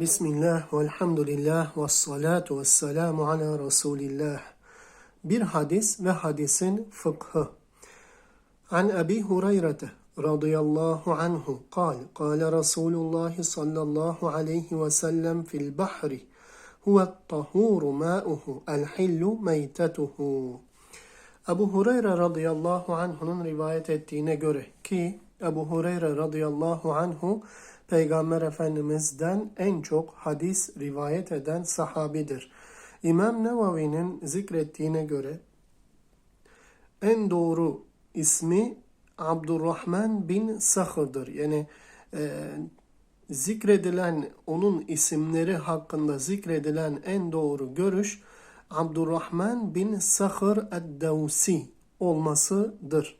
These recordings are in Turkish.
Bismillah, velhamdülillah, ve salatu ve selamu ala Resulillah. Bir hadis ve hadisin fıkhı. An Ebi Hureyre radıyallahu anhu kal, kale Resulullah sallallahu aleyhi ve sellem fil bahri, huve tahuru ma'uhu, el hillu meytetuhu. Ebu Hureyre radıyallahu anhu'nun rivayet ettiğine göre ki Ebu Hureyre radıyallahu anhu Peygamber Efendimiz'den en çok hadis rivayet eden sahabidir. İmam Nevavi'nin zikrettiğine göre en doğru ismi Abdurrahman bin Sahr'dır. Yani e, zikredilen onun isimleri hakkında zikredilen en doğru görüş Abdurrahman bin Sahr ed-Devsi olmasıdır.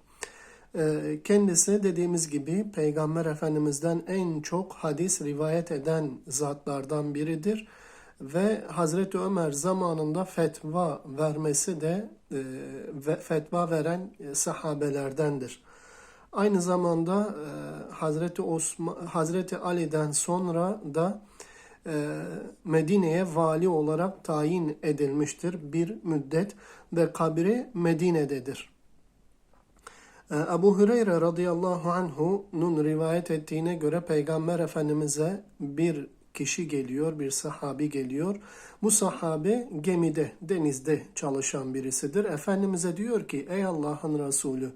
Ee, Kendisi dediğimiz gibi Peygamber Efendimiz'den en çok hadis rivayet eden zatlardan biridir. Ve Hazreti Ömer zamanında fetva vermesi de e, fetva veren e, sahabelerdendir. Aynı zamanda e, Hazreti Osman, Hazreti Ali'den sonra da Medine'ye vali olarak tayin edilmiştir bir müddet ve kabri Medine'dedir. Ebu Hüreyre radıyallahu anhu'nun rivayet ettiğine göre Peygamber Efendimiz'e bir kişi geliyor, bir sahabi geliyor. Bu sahabe gemide, denizde çalışan birisidir. Efendimiz'e diyor ki, ey Allah'ın Resulü,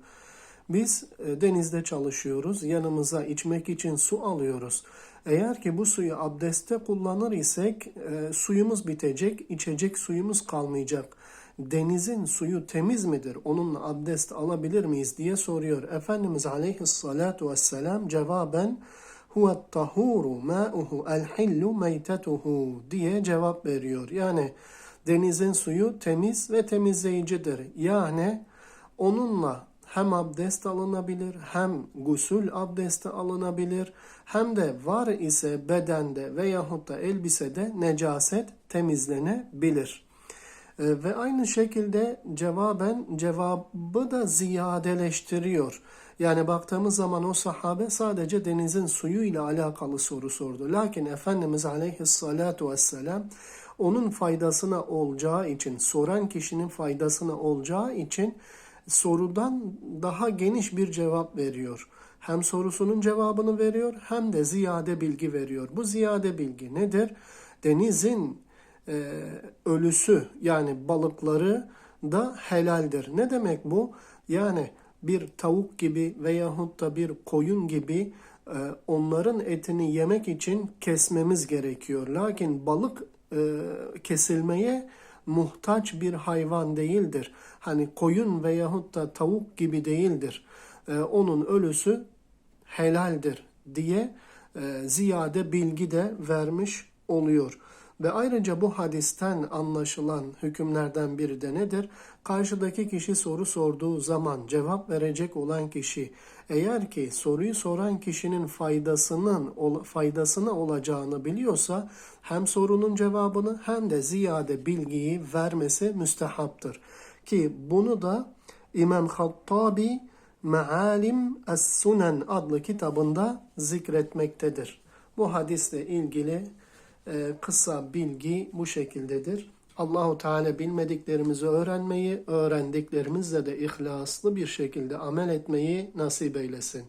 biz e, denizde çalışıyoruz, yanımıza içmek için su alıyoruz. Eğer ki bu suyu abdeste kullanır isek e, suyumuz bitecek, içecek suyumuz kalmayacak denizin suyu temiz midir? Onunla abdest alabilir miyiz diye soruyor. Efendimiz aleyhissalatu vesselam cevaben huve tahuru ma'uhu el hillu meytetuhu diye cevap veriyor. Yani denizin suyu temiz ve temizleyicidir. Yani onunla hem abdest alınabilir, hem gusül abdesti alınabilir, hem de var ise bedende veyahut da elbisede necaset temizlenebilir. E, ve aynı şekilde cevaben cevabı da ziyadeleştiriyor. Yani baktığımız zaman o sahabe sadece denizin suyu ile alakalı soru sordu. Lakin Efendimiz aleyhissalatu vesselam onun faydasına olacağı için, soran kişinin faydasına olacağı için sorudan daha geniş bir cevap veriyor. Hem sorusunun cevabını veriyor hem de ziyade bilgi veriyor. Bu ziyade bilgi nedir? Denizin e, ölüsü yani balıkları da helaldir. Ne demek bu? Yani bir tavuk gibi veyahut da bir koyun gibi e, onların etini yemek için kesmemiz gerekiyor. Lakin balık e, kesilmeye muhtaç bir hayvan değildir. Hani koyun veyahut da tavuk gibi değildir. E, onun ölüsü helaldir diye e, ziyade bilgi de vermiş oluyor. Ve ayrıca bu hadisten anlaşılan hükümlerden biri de nedir? Karşıdaki kişi soru sorduğu zaman cevap verecek olan kişi eğer ki soruyu soran kişinin faydasının faydasına olacağını biliyorsa hem sorunun cevabını hem de ziyade bilgiyi vermesi müstehaptır. Ki bunu da İmam Hattabi Mealim Es-Sunen adlı kitabında zikretmektedir. Bu hadisle ilgili kısa bilgi bu şekildedir. Allahu Teala bilmediklerimizi öğrenmeyi, öğrendiklerimizle de ihlaslı bir şekilde amel etmeyi nasip eylesin.